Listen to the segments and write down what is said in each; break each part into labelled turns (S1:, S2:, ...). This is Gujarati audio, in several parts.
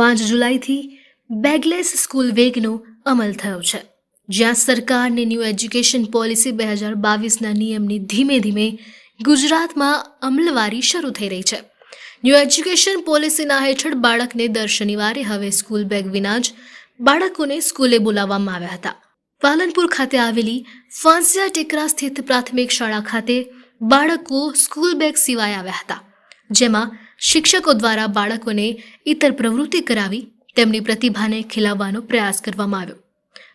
S1: પાંચ જુલાઈથી બેગલેસ સ્કૂલ વેગનો અમલ થયો છે, જ્યાં સરકારની ન્યૂ એજ્યુકેશન પોલિસી બે હજાર બાવીસના નિયમની ધીમે ધીમે ગુજરાતમાં અમલવારી શરૂ થઈ રહી છે. ન્યૂ એજ્યુકેશન પોલિસીના હેઠળ બાળકને દર શનિવારે હવે સ્કૂલ બેગ વિના જ બાળકોને સ્કૂલે બોલાવવામાં આવ્યા હતા. પાલનપુર ખાતે આવેલી ફાંસિયા ટેકરા સ્થિત પ્રાથમિક શાળા ખાતે બાળકો સ્કૂલ બેગ સિવાય આવ્યા હતા, જેમાં શિક્ષકો દ્વારા બાળકોને ઇતર પ્રવૃત્તિ કરાવી તેમની પ્રતિભાને ખીલાવવાનો પ્રયાસ કરવામાં આવ્યો.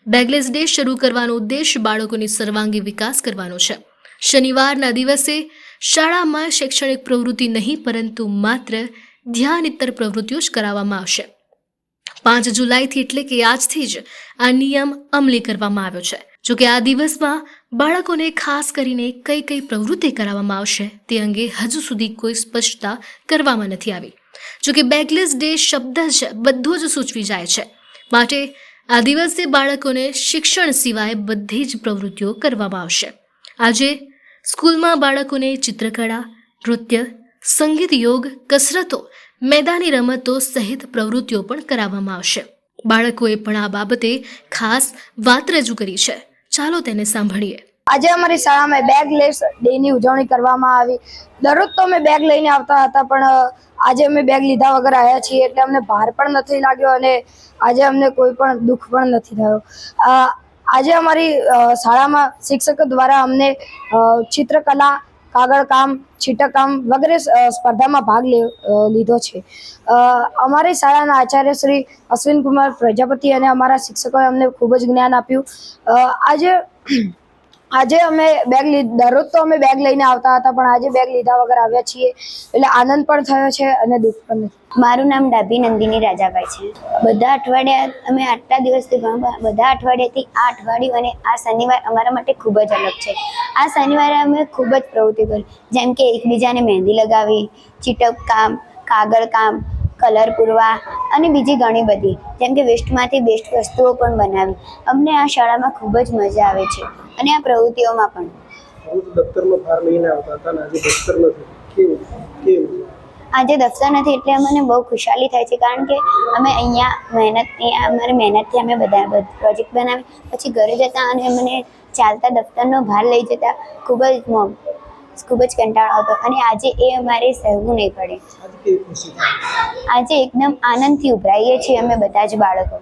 S1: બેગલેસ ડે શરૂ કરવાનો ઉદ્દેશ બાળકોની સર્વાંગી વિકાસ કરવાનો છે. શનિવારના દિવસે શાળામાં શૈક્ષણિક પ્રવૃત્તિ નહીં, પરંતુ માત્ર ધ્યાન ઇતર પ્રવૃત્તિઓ જ કરાવવામાં આવશે. પાંચ જુલાઈથી એટલે કે આજથી જ આ નિયમ અમલી કરવામાં આવ્યો છે. જોકે આ દિવસમાં બાળકોને ખાસ કરીને કઈ કઈ પ્રવૃત્તિ કરાવવામાં આવશે તે અંગે હજુ સુધી કોઈ સ્પષ્ટતા કરવામાં નથી આવી. જોકે બેગલેસ ડે શબ્દ જ બધો જ સૂચવી જાય છે. માટે આ દિવસે બાળકોને શિક્ષણ સિવાય બધી જ પ્રવૃત્તિઓ કરવામાં આવશે. આજે સ્કૂલમાં બાળકોને ચિત્રકળા, નૃત્ય, સંગીત યોગ, કસરતો, મેદાની રમતો સહિત પ્રવૃત્તિઓ પણ કરાવવામાં આવશે. બાળકોએ પણ આ બાબતે ખાસ વાત રજૂ કરી છે. ચાલો તેને સાંભળીએ.
S2: આજે અમારી શાળામાં બેગ લેસ ડેની ઉજવણી કરવામાં આવી. દરરોજ તો અમે બેગ લઈને આવતા હતા, પણ આજે અમે બેગ લીધા વગર આવ્યા છીએ એટલે અમને ભાર પણ નથી લાગ્યો અને આજે અમને કોઈ પણ દુઃખ પણ નથી થયો. આજે અમારી શાળામાં શિક્ષકો દ્વારા અમને ચિત્રકલા કાગળ કામ વગેરે સ્પર્ધામાં ભાગ લીધો છે. અમારી શાળાના આચાર્ય શ્રી અશ્વિન કુમાર પ્રજાપતિ અને અમારા શિક્ષકોએ અમને ખૂબ જ જ્ઞાન આપ્યું. આજે આજે અમે બેગ દરરોજ તો અમે બેગ લઈને આવતા હતા, પણ આજે બેગ લીધા વગર આવ્યા છીએ. એટલે આનંદ પણ થયો છે અને દુઃખ પણ
S3: મારું નામ ડાભી નંદિની રાજાભાઈ છે. બધા અઠવાડિયા અમે આટલા દિવસથી બધા અઠવાડિયાથી આ અઠવાડિયું અને આ શનિવાર અમારા માટે ખૂબ જ અલગ છે. આ શનિવારે અમે ખૂબ જ પ્રવૃત્તિ કરી. જેમ કે એકબીજાને મહેંદી લગાવી, ચીટક કામ, કાગળ કામ કલર પૂરવા અને બીજી ઘણી બધી જેમ કે વેસ્ટમાંથી બેસ્ટ વસ્તુઓ પણ બનાવી. અમને આ શાળામાં ખૂબ જ મજા આવે છે અને આ પ્રવૃત્તિઓમાં પણ.
S4: રોજ દફતરનો લઈને આવતા હતા આજે દફતર નથી. કેવું? કેવું?
S3: આજે દફતર નથી એટલે અમને બહુ ખુશાલી થાય છે કારણ કે અમે અહીંયા મહેનત અહીંયા અમારી મહેનતથી અમે બધા પ્રોજેક્ટ બનાવી પછી ઘરે જતા અને મને ચાલતા દફતરનો ભાર લઈ જતા ખૂબ જ ખૂબ જ કંટાળો હતો અને આજે એ અમારે સહેવું નહીં પડે.
S4: આજે
S3: એકદમ આનંદથી ઉભરાઈએ છીએ અમે બધા જ બાળકો.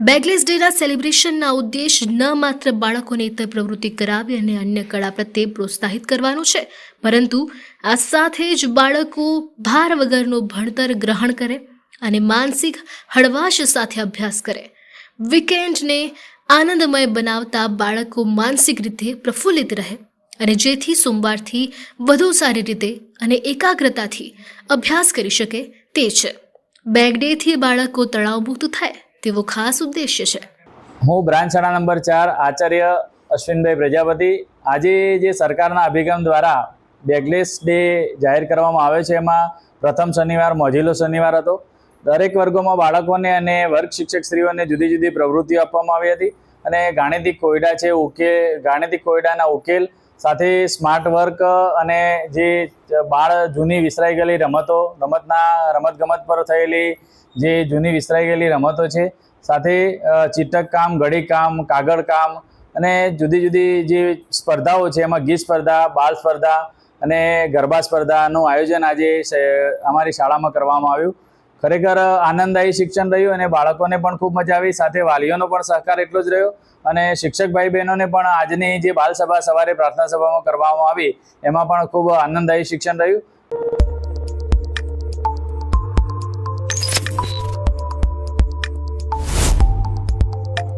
S1: બેગલેસ ડેના સેલિબ્રેશનના ઉદ્દેશ ન માત્ર બાળકોને ઇતર પ્રવૃત્તિ કરાવી અને અન્ય કળા પ્રત્યે પ્રોત્સાહિત કરવાનું છે પરંતુ આ સાથે જ બાળકો ભાર વગરનું ભણતર ગ્રહણ કરે અને માનસિક હળવાશ સાથે અભ્યાસ કરે. વીકેન્ડને આનંદમય બનાવતા બાળકો માનસિક રીતે પ્રફુલ્લિત રહે. અને જેથી સોમવારથી વધુ સારી રીતે અને એકાગ્રતાથી અભ્યાસ કરી શકે તે છે. બેગ ડેથી બાળકો તણાવમુક્ત થાય તેવો ખાસ ઉદ્દેશ્ય છે.
S5: હું બ્રાન્ચ શાળા નંબર ચાર આચાર્ય અશ્વિનભાઈ પ્રજાપતિ. આજે જે સરકારના અભિગમ દ્વારા બેગલેસ ડે જાહેર કરવામાં આવે છે, એમાં પ્રથમ શનિવાર મોજીલો શનિવાર હતો. દરેક વર્ગોમાં બાળકોને અને વર્ગ શિક્ષકશ્રીઓને જુદી જુદી પ્રવૃત્તિઓ આપવામાં આવી હતી. અને ગાણિતિક કોયડા છે, ઉકેલ, ગાણિતિક કોયડાના ઉકેલ સાથે સ્માર્ટ વર્ક અને જે બાળ જૂની વિસરાઈ ગયેલી રમતો રમતના રમતગમત પર થયેલી જે જૂની વિસરાઈ ગયેલી રમતો છે સાથે અ, ઘડીકામ કામ ઘડી કામ કાગળ કામ અને જુદી જુદી જે સ્પર્ધાઓ છે એમાં ગીત સ્પર્ધા બાળ સ્પર્ધા અને ગરબા સ્પર્ધાનું આયોજન આજે અમારી શાળામાં કરવામાં આવ્યું. ખરેખર આનંદદાયી શિક્ષણ રહ્યું અને બાળકોને પણ ખૂબ મજા આવી. સાથે વાલીઓનો પણ સહકાર એટલો જ રહ્યો અને શિક્ષક ભાઈ બહેનોને પણ આજની જે બાલસભા સવારે પ્રાર્થના સભામાં કરવામાં આવી, એમાં પણ ખૂબ આનંદદાયી શિક્ષણ રહ્યું.